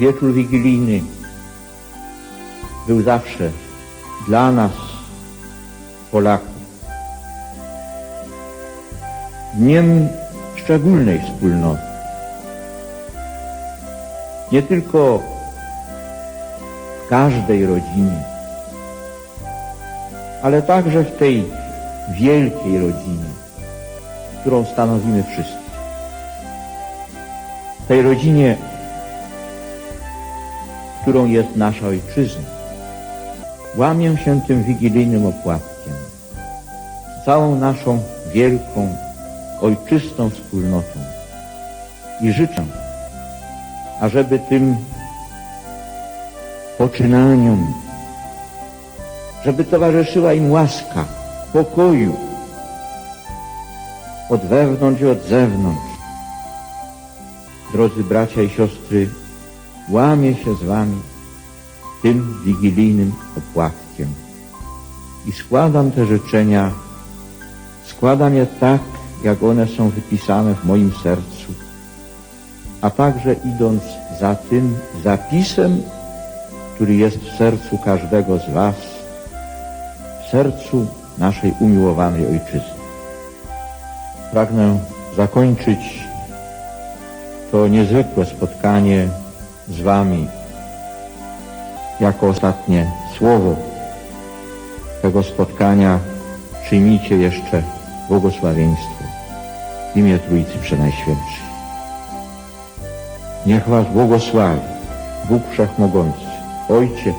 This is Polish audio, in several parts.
wieczór wigilijny był zawsze dla nas, Polaków, dniem szczególnej wspólnoty. Nie tylko w każdej rodzinie, ale także w tej wielkiej rodzinie, którą stanowimy wszyscy. W tej rodzinie, którą jest nasza ojczyzna. Łamię się tym wigilijnym opłatkiem z całą naszą wielką, ojczystą wspólnotą i życzę, ażeby tym poczynaniom, żeby towarzyszyła im łaska, pokoju od wewnątrz i od zewnątrz. Drodzy bracia i siostry, łamię się z wami tym wigilijnym opłatkiem. I składam te życzenia, składam je tak, jak one są wypisane w moim sercu, a także idąc za tym zapisem, który jest w sercu każdego z was, w sercu naszej umiłowanej ojczyzny. Pragnę zakończyć to niezwykłe spotkanie z wami jako ostatnie słowo tego spotkania przyjmijcie jeszcze błogosławieństwo w imię Trójcy Przenajświętszej. Niech was błogosławi Bóg Wszechmogący, Ojciec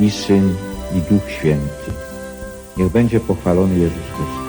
i Syn i Duch Święty. Niech będzie pochwalony Jezus Chrystus.